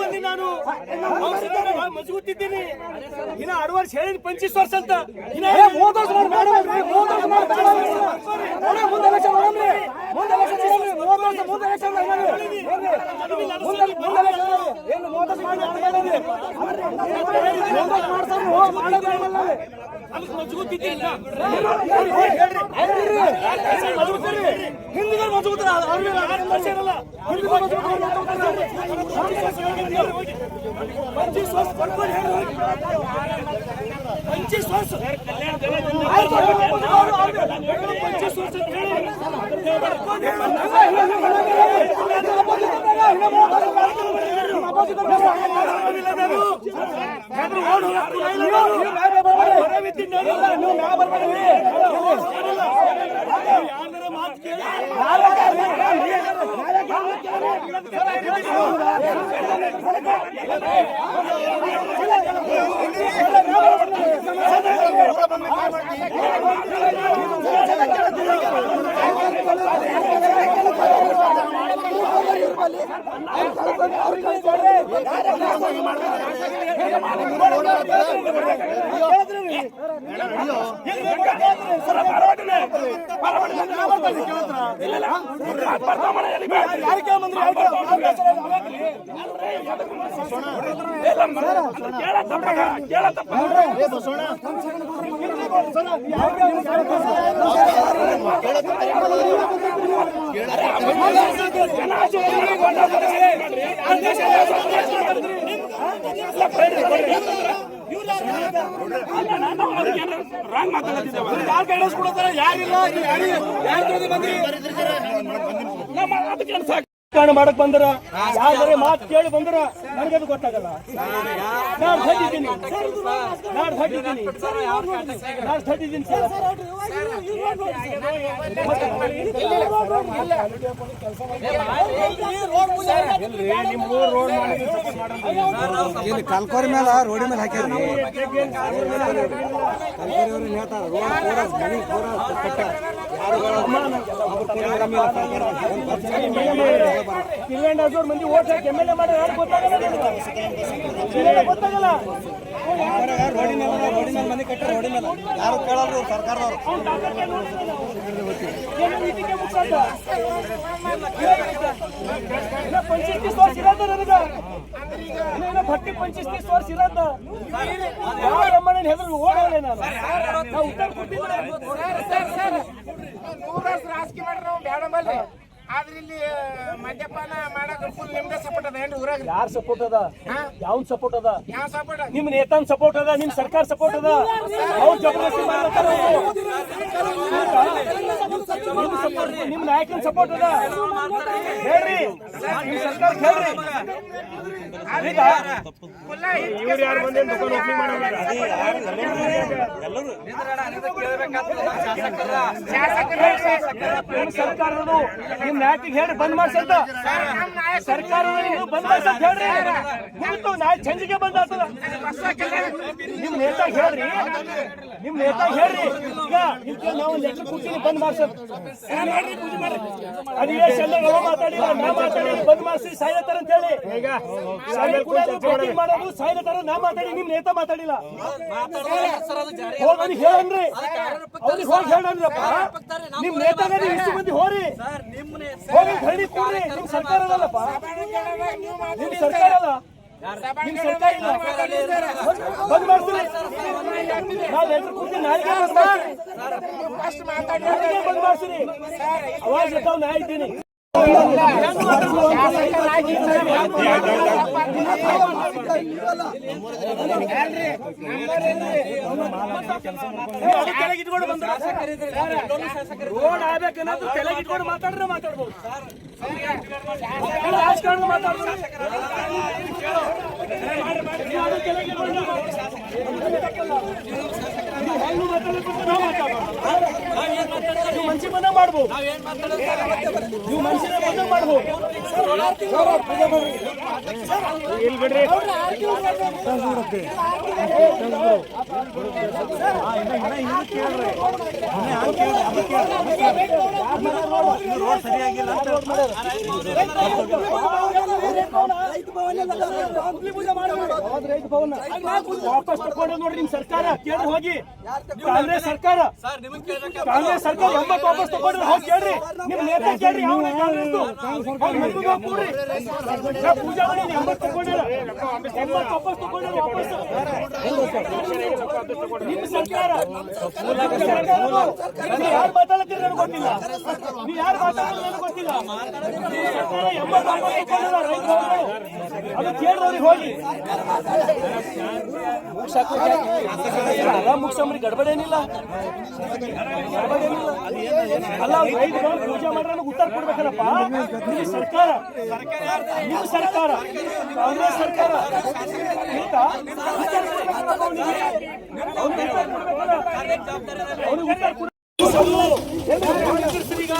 ಬಂದಿ ನಾನು ಮಜಗೂತಿದ್ದೀನಿ ಇನ್ನ ಆರು ವರ್ಷ ಹೇಳಿದ್ ಪಂಚೀಸ್ ವರ್ಷ ಅಂತ. ಇನ್ನ ಮೂವತ್ತು ವರ್ಷ ಏನು ಮೂವತ್ತು ವರ್ಷ ಮಾಡಿ ಮಾಡ್ತಾರೆ ನಮ್ಗೆ ಮಜಗೂತಿದ್ದೀನಿ ಹಿಂದಿಗೆ ಮಜಗೂತರ ಅವ್ರಿಗೆ ಪಂಚೀಸ್ ವರ್ಷ ಬರ್ಕೊಂಡು ಹೇಳಿ ಹೋಗಿ. ಪಂಚೀಸ್ ವರ್ಷ ಆಯ್ತು, ಅವ್ರು- ಅವ್ರು- ಅವ್ರು ಪಂಚೀಸ್ ವರ್ಷ ಅಂತ ಹೇಳಿ ಬರ್ಕೊಂಡು ಹೇಳಿ. ಕೇಳಿ ಯಾರು ಯಾರಿಲ್ಲ ಯಾರು ಯಾರು ಬಂದ್ರಿ ಕಾರಣ ಮಾಡಕ್ ಬಂದ್ರ ಯಾವ್ದಾರೆ ಮಾತು ಕೇಳಿ ಬಂದ್ರ ನನಗೆ ಅದು ಗೊತ್ತಾಗಲ್ಲ ನಾನು ಹಟ್ಟಿದ್ದೀನಿ ನಾನು ಹಟ್ಟಿದ್ದೀನಿ ನಾನು ಹಟ್ಟಿದ್ದೀನಿ ಸರ್ ಇಲ್ಲಿ ಕಲ್ಕೋರಿ ಮೇಲೆ ರೋಡಿ ಮೇಲೆ ಹಾಕ್ಯಾರ ಕಲ್ಕೋರಿ ಹೇಳ್ತಾರ ರೋಡ್ ಪೂರ ಮನಿ ಪೂರ ಕಟ್ಟ ಕಿಲ್ಲಂಡ್ ಹಜೂರ್ ಮಂದಿ ಓಟ್ ಹಾಕಿ ಎಂ ಎಲ್ ಎ ಮಾಡಿ ಯಾರು ಗೊತ್ತಾಗಲ್ಲ. ಗೊತ್ತಾಗಲ್ಲ ಕಟ್ಟ ಯಾರು ಕೇಳಲ್ರಿ ಸರ್ಕಾರದವ್ರು ತೀಸ್ ವರ್ಷ ಇರೋದು ನನಗ. ಭಟ್ಟಿ ತೀಸ್ ವರ್ಷ ಯಾವ ಅಮ್ಮನ ಹೆದರು ಓಡೋಲೆ ನಾನು ಉತ್ತರ ಕೊಟ್ಟಿದ್ರೆ ರಾಜಕೀಯ ಮಾಡ್ರಿ ನಾವು ಬೇಡ ಬಲ್ರಿ ಆದ್ರೆ ಇಲ್ಲಿ ಮದ್ಯಪಾನ ಮಾಡಕ್ ಫುಲ್ ನಿಮ್ದ ಸಪೋರ್ಟ್ ಅದ ಏನ್ರಿ ಊರಾಗ ಯಾರ್ ಸಪೋರ್ಟ್ ಅದ ಯಾವ ಸಪೋರ್ಟ್ ಅದ ಯಾವ ಸಪೋರ್ಟ್ ನಿಮ್ ನೇತಾನ್ ಸಪೋರ್ಟ್ ಅದ ನಿಮ್ ಸರ್ಕಾರ ಸಪೋರ್ಟ್ ಅದ ಅವ್ರ ಜಬರ್ದಸ್ತಿ. ನಿಮ್ ನಾಯಕನ ಸಪೋರ್ಟ್ ಅದ ಹೇಳ್ರಿ ನಿಮ್ ಸರ್ಕಾರ ಹೇಳ್ರಿ ಇವ್ರು ಯಾರು ಬಂದೇನ್ ದುಕಾನ್ ಓಪನಿಂಗ್ ಮಾಡೋಲ್ಲ ನಿಮ್ ನಾಯಕಿಗೆ ಹೇಳಿ ಬಂದ್ ಮಾಡ್ಸಂತ ಸರ್ಕಾರ ಬಂದ್ ಮಾಡ್ಸಂತ ಹೇಳ್ರಿ. ಮುಗಿತು ನಾಳೆ ಸಂಜಿಗೆ ಬಂದ್ ಆಗ್ತದ ನಿಮ್ ನೇತಾ ಹೇಳ್ರಿ. ನಿಮ್ ನೇತಾ ಹೇಳ್ರಿ. ಈಗ ಇದಕ್ಕೆ ನಾವು ಲೆಟರ್ ಕೊಡ್ತೀನಿ ಬಂದ್ ಮಾಡ್ಸೋದು. ಅದೇ ನಾವು ಮಾತಾಡಿ ನಾ ಮಾತಾಡಿ ಬಂದ್ ಮಾಡಿಸಿ ಸಾಯ್ಲತ್ತಾರ ಅಂತ ಹೇಳಿ. ಈಗ ಶಾಲೆ ಸೈಲೆಂಟ್ ಮಾಡೋದು ನಾ ಮಾತಾಡಿ ನಿಮ್ ನೇತಾ ಮಾತಾಡಿಲ್ಲ ಹೋಗಿ ಹೇಳನ್ರಿ ಅವ್ರಿಗೆ ಹೋಗಿ ಹೇಳನ್ರಪ್ಪ ನಿಮ್ ನೇತಾಗ ನೀವು ಇಷ್ಟು ಮಂದಿ ಹೋರಿ ಹೋಗಿ ಕೊಡ್ರಿ ನಿಮ್ ಸರ್ಕಾರ ಅಲ್ಲಪ್ಪ ನಿಮ್ ಸರ್ಕಾರ ಅಲ್ಲ ನಿಮ್ ಸರ್ಕಾರ ಇಲ್ಲ ಬಂದ್ ಮಾಡ್ತೀರಿ ನಾವು ನಾಳೆಗೆ ಮಾಡ್ತೀರಿ ನಾ ಇದ್ದೀನಿ ರೋಡ್ ಆಗ್ಬೇಕನ್ನೋದು ಮಾತಾಡ್ರೆ ಮಾತಾಡ್ಬೋದು ರಾಜಕಾರಣ ಮಾತಾಡ್ಬೋದು ನೀವು ಮನ್ಸಿಗೆ ಬಂದಾಗ ಮಾಡ್ಬೋದು ನೀವು ಮನ್ಸಿಗೆ ಬಂದಾಗ ಮಾಡ್ಬೋದು ಇಲ್ಲಿ ಬಿಡ್ರಿ ರೋಡ್ ಸರಿಯಾಗಿಲ್ಲ ವಾಪಸ್ ತಕೊಂಡು ನೋಡ್ರಿ ನಿಮ್ ಸರ್ಕಾರ. ಕೇಳಿ ಹೋಗಿ. ಕಾಂಗ್ರೆಸ್ ಸರ್ಕಾರ. ಕಾಂಗ್ರೆಸ್ ಸರ್ಕಾರ ಎಂಬತ್ತು ವಾಪಸ್ ತಗೊಂಡ್ರೆ ಹೋಗಿ ಕೇಳ್ರಿ. ನಿಮ್ ನೇತಾ ಕೇಳ್ರಿ ಯಾವ ಪೂಜಾ ಮಾಡಿ. ಎಂಬತ್ತು ತಗೊಂಡಿಲ್ಲ ಎಂಬತ್ತು ವಾಪಸ್ ತಗೊಂಡ್ರೆ ವಾಪಸ್. ನಿಮ್ ಸರ್ಕಾರ. ನೀವು ಯಾರು ಮಾತಾಡ್ತೀರಿ ನನಗೆ ಗೊತ್ತಿಲ್ಲ. ನೀವು ಯಾರು ಮಾತಾಡೋದು ನನಗೆ ಗೊತ್ತಿಲ್ಲ. ಸರ್ಕಾರ ಎಂಬತ್ತು ವಾಪಸ್ ತಗೊಂಡಿಲ್ಲ ರೈತರು ಅದು ಕೇಳಿದವ್ರಿಗೆ ಹೋಗಿ. ಮುಗ್ಸಮ್ರಿ ಗಡ್ಬಡಿ ಏನಿಲ್ಲ ಏನಿಲ್ಲ. ಅಲ್ಲ ರೈತರು ಪೂಜೆ ಮಾಡ್ರೆ ಉತ್ತರ ಕೊಡ್ಬೇಕಲ್ಲಪ್ಪ? ನಿಮ್ಮ ಸರ್ಕಾರ. ನಿಮ್ಮ ಸರ್ಕಾರ. ಕಾಂಗ್ರೆಸ್ ಸರ್ಕಾರ. ಅವ್ನಿಗೆ. ಉತ್ತರ ಕೊಡ್ಬೇಕಲ್ಲ. ಅವ್ನಿಗೆ ಉತ್ತರ ಕೊಡ್-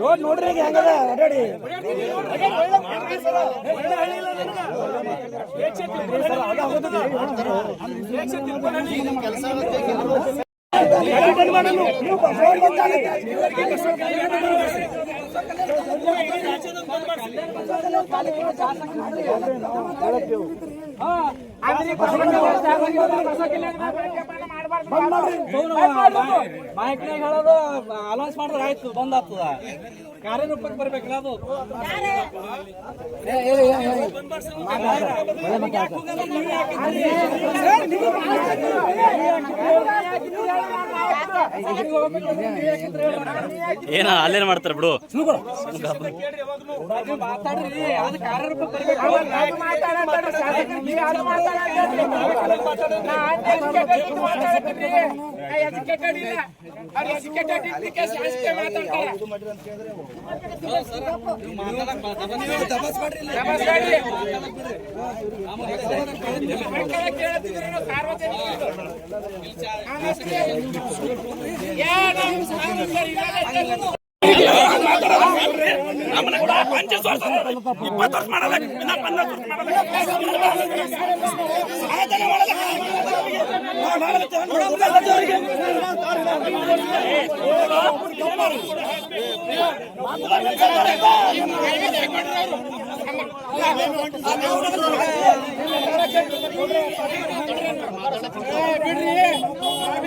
ರೋಡ್ ನೋಡ್ರಿ ಹೆಂಗದ ಅಡ್ಡಾಡಿ ಮೈಕ್ನಾಗ ಹೇಳೋದು ಅಲೌನ್ಸ್ ಮಾಡಿದ್ರೆ ಆಯ್ತು ಬಂದ್ ಆಗ್ತದ ಕಾರ್ಯರೂಪಕ್ಕೆ ಬರ್ಬೇಕಲ್ಲ ಅದು. ಏನ ಅಲ್ಲೇನ್ ಮಾಡ್ತಾರೆ ಬಿಡು. ಮಾತಾಡ್ರಿ. ಅದು ಕಾರ್ಯರೂಪಕ್ಕೆ ಬರ್ಬೇಕು ಸಾರ್ವಜನಿಕ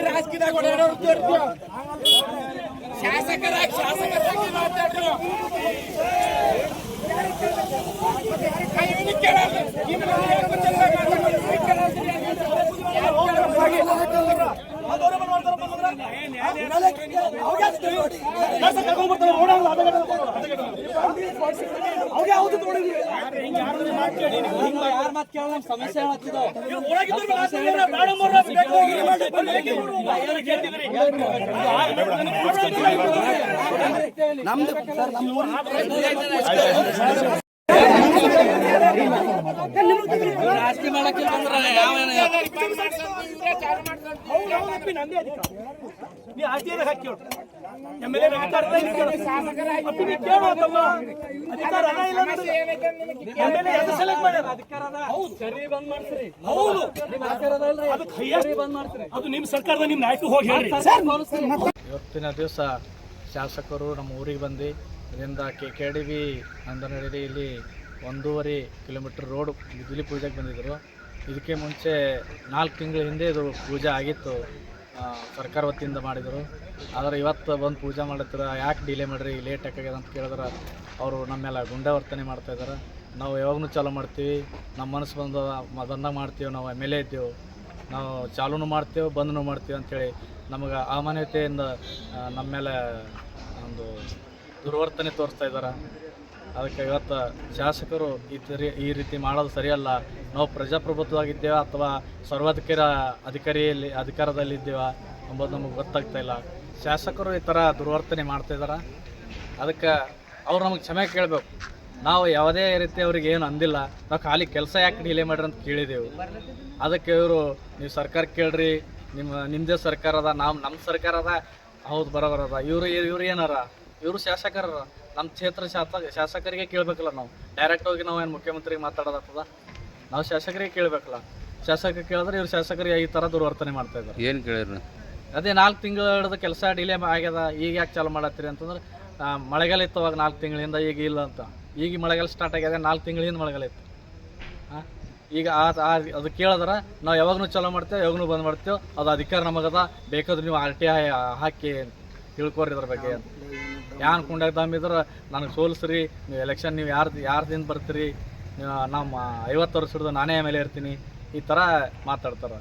ರಾಜಕೀಯದಾಗ ಓಡಾಡೋರು ತೋರ್ತೀವಿ ಶಾಸಕರ ಶಾಸಕರಾಗಿ ಮಾತಾಡ್ರು ಇವನಿಗೆ ಕೇಳಲ್ಲ ಇವನು ಯಾಕೆ ಗೊತ್ತಿಲ್ಲ ಮಾತಾಡೋದು? ಇವನಿಗೆ ಕೇಳಲ್ಲ. ಯಾರ ಮಾತು ಕೇಳ ನಮ್ ಸಮಸ್ಯೆ ಹೇಳತ್ತಿದ್ದೋ ರಾಜಕೀಯ ಮಾಡಕ್ಕೆ ಬಂದ್ರ ಯಾವ ನೀ ಆರ್ಟಿಐದಾಗ ಹಾಕಿ ನೋಡು. MLA ದಾಗ ಮಾತಾಡ್ತಾ ಇದ್ದೀನಿ ಕೇಳು. ಅಪ್ಪಿ ನೀ ಕೇಳು ಅಂತಮ್ಮ. ಅಧಿಕಾರ ಅದ ಇಲ್ಲ ಮಾಡ್ಯಾರ? ಹೌದು. ಹೌದು. ಅದಕ್ಕೆ ಅದು ನಿಮ್ಮ ಸರ್ಕಾರದ ನಿಮ್ ನಾಯಕ ಹೋಗಿ ಹೇಳ್ರಿ ಇವತ್ತಿನ ದಿವಸ ಶಾಸಕರು ನಮ್ಮ ಊರಿಗೆ ಬಂದು ಇದರಿಂದ ಕೆ ಕೆ ಡಿ ಬಿ ಅಂದನಡಿ ಇಲ್ಲಿ ಒಂದೂವರೆ ಕಿಲೋಮೀಟ್ರ್ ರೋಡ್ ಬಿದಿಲಿ ಪೂಜೆಗೆ ಬಂದಿದ್ದರು. ಇದಕ್ಕೆ ಮುಂಚೆ ನಾಲ್ಕು ತಿಂಗಳ ಹಿಂದೆ ಇದು ಪೂಜೆ ಆಗಿತ್ತು ಸರ್ಕಾರ ವತಿಯಿಂದ ಮಾಡಿದರು. ಆದರೆ ಇವತ್ತು ಬಂದು ಪೂಜೆ ಮಾಡತ್ತಿರ ಯಾಕೆ ಡಿಲೇ ಮಾಡಿರಿ ಲೇಟ್ ಯಾಕಾಗ್ಯದ ಅಂತ ಕೇಳಿದ್ರೆ, ಅವರು ನಮ್ಮೆಲ್ಲ ಗುಂಡಾವರ್ತನೆ ಮಾಡ್ತಾ ಇದ್ದಾರೆ. ನಾವು ಯಾವಾಗಲೂ ಚಾಲೂ ಮಾಡ್ತೀವಿ, ನಮ್ಮ ಮನಸ್ಸು ಬಂದು ಅದನ್ನು ಮಾಡ್ತೀವಿ, ನಾವು ಎಂ ಎಲ್ ಎ ಇದ್ದೀವಿ. ನಾವು ಚಾಲೂನು ಮಾಡ್ತೇವೆ, ಬಂದನು ಮಾಡ್ತೀವಿ ಅಂಥೇಳಿ ನಮಗೆ ಅಮಾನ್ಯತೆಯಿಂದ ನಮ್ಮ ಮೇಲೆ ಒಂದು ದುರ್ವರ್ತನೆ ತೋರಿಸ್ತಾ ಇದ್ದಾರೆ. ಅದಕ್ಕೆ ಇವತ್ತು ಶಾಸಕರು ಈ ಈ ರೀತಿ ಮಾಡೋದು ಸರಿಯಲ್ಲ. ನಾವು ಪ್ರಜಾಪ್ರಭುತ್ವವಾಗಿದ್ದೇವೆ ಅಥವಾ ಸರ್ವಾಧಿಕಾರ ಅಧಿಕಾರಿಯಲ್ಲಿ ಅಧಿಕಾರದಲ್ಲಿದ್ದೇವೆ ಎಂಬುದು ನಮಗೆ ಗೊತ್ತಾಗ್ತಾ ಇಲ್ಲ. ಶಾಸಕರು ಈ ಥರ ದುರ್ವರ್ತನೆ ಮಾಡ್ತಾಯಿದ್ದಾರೆ ಅದಕ್ಕೆ ಅವ್ರು ನಮಗೆ ಕ್ಷಮೆ ಕೇಳಬೇಕು. ನಾವು ಯಾವುದೇ ರೀತಿ ಅವ್ರಿಗೆ ಏನು ಅಂದಿಲ್ಲ. ನಾವು ಖಾಲಿ ಕೆಲಸ ಯಾಕೆ ಡಿಲೇ ಮಾಡ್ರಿ ಅಂತ ಕೇಳಿದೆವು. ಅದಕ್ಕೆ ಇವರು, ನೀವು ಸರ್ಕಾರ ಕೇಳ್ರಿ. ನಿಮ್ಮ ನಿಮ್ಮದೇ ಸರ್ಕಾರ ಅದ, ನಾವು ನಮ್ಮ ಸರ್ಕಾರ ಅದ. ಹೌದು ಬರೋಬರದ ಇವರು ಇವ್ರು ಏನಾರ? ಇವರು ಶಾಸಕರ ನಮ್ಮ ಕ್ಷೇತ್ರ ಶಾಸಕ ಶಾಸಕರಿಗೆ ಕೇಳಬೇಕಲ್ಲ ನಾವು. ಡೈರೆಕ್ಟ್ ಹೋಗಿ ನಾವು ಏನು ಮುಖ್ಯಮಂತ್ರಿಗೆ ಮಾತಾಡೋದಾಗ್ತದ? ನಾವು ಶಾಸಕರಿಗೆ ಕೇಳಬೇಕಲ್ಲ. ಶಾಸಕ ಕೇಳಿದ್ರೆ ಇವ್ರು ಶಾಸಕರಿಗೆ ಈ ಥರ ದುರ್ವರ್ತನೆ ಮಾಡ್ತಾ ಇದ್ದಾರೆ ಏನು ಕೇಳಿದ್ರು? ಅದೇ ನಾಲ್ಕು ತಿಂಗಳು ಹಿಡಿದು ಕೆಲಸ ಡಿಲೇ ಆಗ್ಯದ ಈಗ ಯಾಕೆ ಚಾಲು ಮಾಡತ್ತೀರಿ ಅಂತಂದ್ರೆ ಮಳೆಗಾಲ ಇತ್ತು ಅವಾಗ ನಾಲ್ಕು ತಿಂಗಳಿಂದ ಈಗ ಇಲ್ಲ ಅಂತ. ಈಗ ಮಳೆಗಾಲ ಸ್ಟಾರ್ಟ್ ಆಗ್ಯದ ನಾಲ್ಕು ತಿಂಗಳಿಂದ ಮಳೆಗಾಲ ಇತ್ತು. ಈಗ ಆ ಅದು ಕೇಳಿದ್ರೆ ನಾವು ಯಾವಾಗಲೂ ಚಾಲೂ ಮಾಡ್ತೇವೆ ಯಾವಾಗನು ಬಂದ್ ಮಾಡ್ತೇವೆ ಅದು ಅಧಿಕಾರ ನಮಗದ ಬೇಕಾದ್ರೆ ನೀವು ಆರ್ ಟಿ ಐ ಹಾಕಿ ತಿಳ್ಕೊರಿ ಇದ್ರ ಬಗ್ಗೆ ಅಂತ. ಯಾನ್ ಕುಂಡಾಗ ದಮ್ ನನಗೆ ಸೋಲಿಸ್ರಿ, ನೀವು ಎಲೆಕ್ಷನ್ ನೀವು ಯಾರು ಯಾರ್ದಿಂದ ಬರ್ತೀರಿ? ನಮ್ಮ ಐವತ್ತು ವರ್ಷದ ನಾನೇ ಎ ಇರ್ತೀನಿ. ಈ ಥರ ಮಾತಾಡ್ತಾರೆ.